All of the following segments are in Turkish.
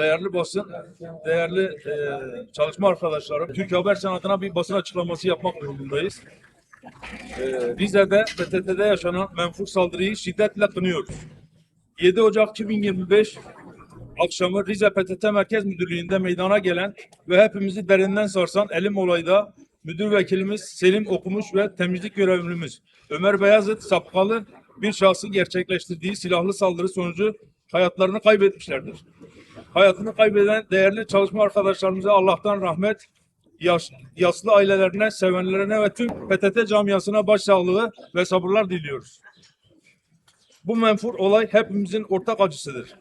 değerli basın, değerli e, çalışma arkadaşlarım, Türk Haber Sen adına bir basın açıklaması yapmak durumundayız. E, Rize'de, PTT'de yaşanan menfur saldırıyı şiddetle kınıyoruz. 7 Ocak 2025 akşamı Rize PTT Merkez Müdürlüğü'nde meydana gelen ve hepimizi derinden sarsan elim olayda müdür vekilimiz Selim Okumuş ve temizlik görevlimiz Ömer Beyazıt sapkalı bir şahsın gerçekleştirdiği silahlı saldırı sonucu hayatlarını kaybetmişlerdir. Hayatını kaybeden değerli çalışma arkadaşlarımıza Allah'tan rahmet, yaş, yaslı ailelerine, sevenlerine ve tüm PTT camiasına başsağlığı ve sabırlar diliyoruz. Bu menfur olay hepimizin ortak acısıdır.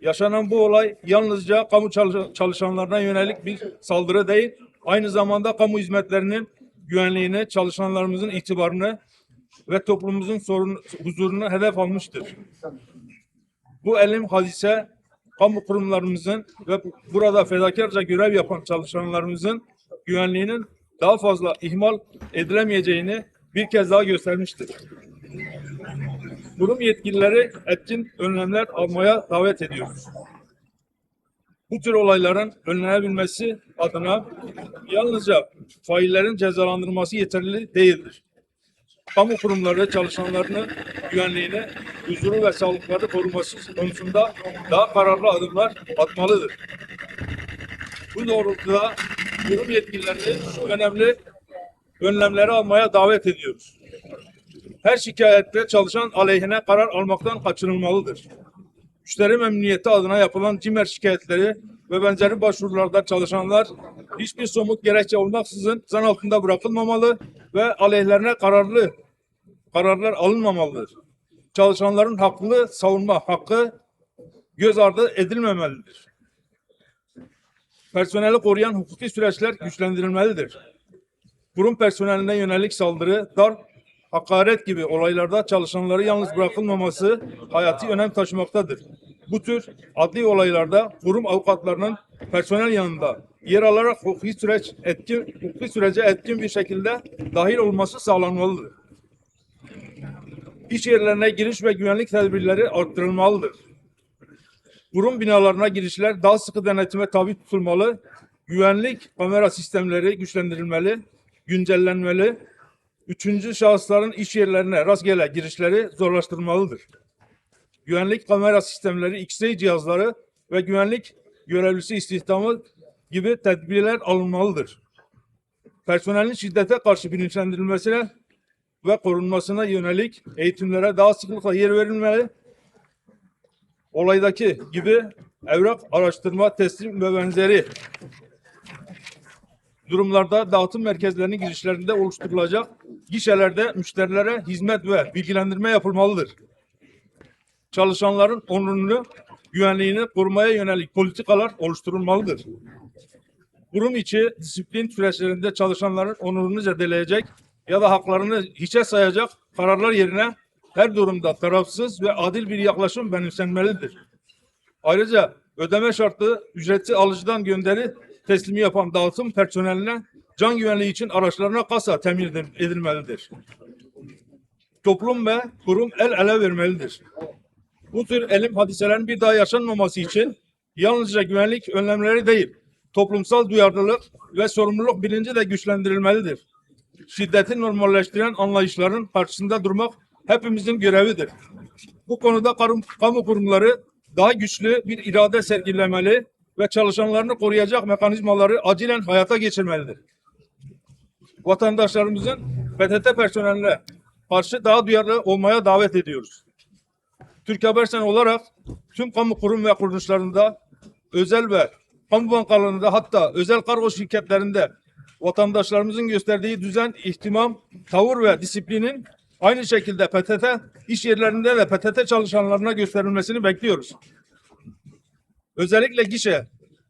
Yaşanan bu olay yalnızca kamu çalış- çalışanlarına yönelik bir saldırı değil, aynı zamanda kamu hizmetlerinin güvenliğini, çalışanlarımızın itibarını ve toplumumuzun sorun, huzurunu hedef almıştır. Bu elim hadise kamu kurumlarımızın ve burada fedakarca görev yapan çalışanlarımızın güvenliğinin daha fazla ihmal edilemeyeceğini bir kez daha göstermiştir. Kurum yetkilileri etkin önlemler almaya davet ediyoruz. Bu tür olayların önlenebilmesi adına yalnızca faillerin cezalandırılması yeterli değildir. Kamu kurumları çalışanlarının güvenliğini, huzuru ve sağlıkları koruması konusunda daha kararlı adımlar atmalıdır. Bu doğrultuda kurum yetkililerini önemli önlemleri almaya davet ediyoruz her şikayette çalışan aleyhine karar almaktan kaçınılmalıdır. Müşteri memnuniyeti adına yapılan cimer şikayetleri ve benzeri başvurularda çalışanlar hiçbir somut gerekçe olmaksızın zan altında bırakılmamalı ve aleyhlerine kararlı kararlar alınmamalıdır. Çalışanların haklı savunma hakkı göz ardı edilmemelidir. Personeli koruyan hukuki süreçler güçlendirilmelidir. Kurum personeline yönelik saldırı, darp, hakaret gibi olaylarda çalışanları yalnız bırakılmaması hayati önem taşımaktadır. Bu tür adli olaylarda kurum avukatlarının personel yanında yer alarak hukuki süreç etkin, hukuki sürece etkin bir şekilde dahil olması sağlanmalıdır. İş yerlerine giriş ve güvenlik tedbirleri arttırılmalıdır. Kurum binalarına girişler daha sıkı denetime tabi tutulmalı, güvenlik kamera sistemleri güçlendirilmeli, güncellenmeli, üçüncü şahısların iş yerlerine rastgele girişleri zorlaştırılmalıdır. Güvenlik kamera sistemleri, X-ray cihazları ve güvenlik görevlisi istihdamı gibi tedbirler alınmalıdır. Personelin şiddete karşı bilinçlendirilmesine ve korunmasına yönelik eğitimlere daha sıklıkla yer verilmeli. Olaydaki gibi evrak araştırma, teslim ve benzeri durumlarda dağıtım merkezlerinin girişlerinde oluşturulacak gişelerde müşterilere hizmet ve bilgilendirme yapılmalıdır. Çalışanların onurunu, güvenliğini korumaya yönelik politikalar oluşturulmalıdır. Kurum içi disiplin süreçlerinde çalışanların onurunu zedeleyecek ya da haklarını hiçe sayacak kararlar yerine her durumda tarafsız ve adil bir yaklaşım benimsenmelidir. Ayrıca ödeme şartı ücretli alıcıdan gönderi teslimi yapan dağıtım personeline can güvenliği için araçlarına kasa temin edil- edilmelidir. Toplum ve kurum el ele vermelidir. Bu tür elim hadiselerin bir daha yaşanmaması için yalnızca güvenlik önlemleri değil, toplumsal duyarlılık ve sorumluluk bilinci de güçlendirilmelidir. Şiddeti normalleştiren anlayışların karşısında durmak hepimizin görevidir. Bu konuda kamu, kurumları daha güçlü bir irade sergilemeli ve çalışanlarını koruyacak mekanizmaları acilen hayata geçirmelidir. Vatandaşlarımızın PTT personeline karşı daha duyarlı olmaya davet ediyoruz. Türk Habersen olarak tüm kamu kurum ve kuruluşlarında özel ve kamu bankalarında hatta özel kargo şirketlerinde vatandaşlarımızın gösterdiği düzen, ihtimam, tavır ve disiplinin aynı şekilde PTT iş yerlerinde de PTT çalışanlarına gösterilmesini bekliyoruz. Özellikle gişe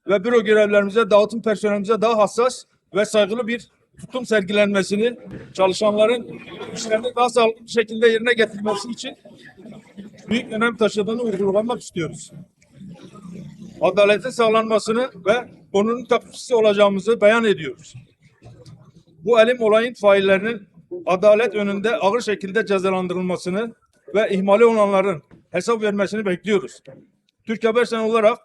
ve büro görevlerimize, dağıtım personelimize daha hassas ve saygılı bir tutum sergilenmesini, çalışanların işlerini daha sağlıklı şekilde yerine getirmesi için büyük önem taşıdığını vurgulamak istiyoruz. Adaletin sağlanmasını ve konunun takipçisi olacağımızı beyan ediyoruz. Bu elim olayın faillerinin adalet önünde ağır şekilde cezalandırılmasını ve ihmali olanların hesap vermesini bekliyoruz. Türk Habersen olarak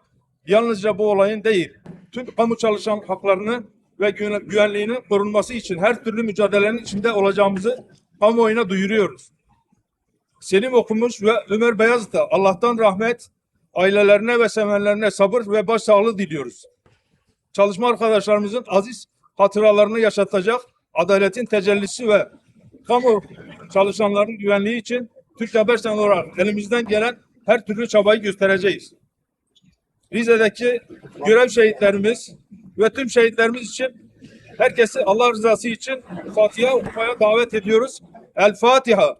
yalnızca bu olayın değil, tüm kamu çalışan haklarını ve güven- güvenliğinin korunması için her türlü mücadelenin içinde olacağımızı kamuoyuna duyuruyoruz. Selim okumuş ve Ömer Beyazıt'a Allah'tan rahmet, ailelerine ve sevenlerine sabır ve başsağlığı diliyoruz. Çalışma arkadaşlarımızın aziz hatıralarını yaşatacak adaletin tecellisi ve kamu çalışanların güvenliği için Türk Haber Sen olarak elimizden gelen her türlü çabayı göstereceğiz. Rize'deki görev şehitlerimiz ve tüm şehitlerimiz için herkesi Allah rızası için Fatiha okumaya davet ediyoruz. El Fatiha.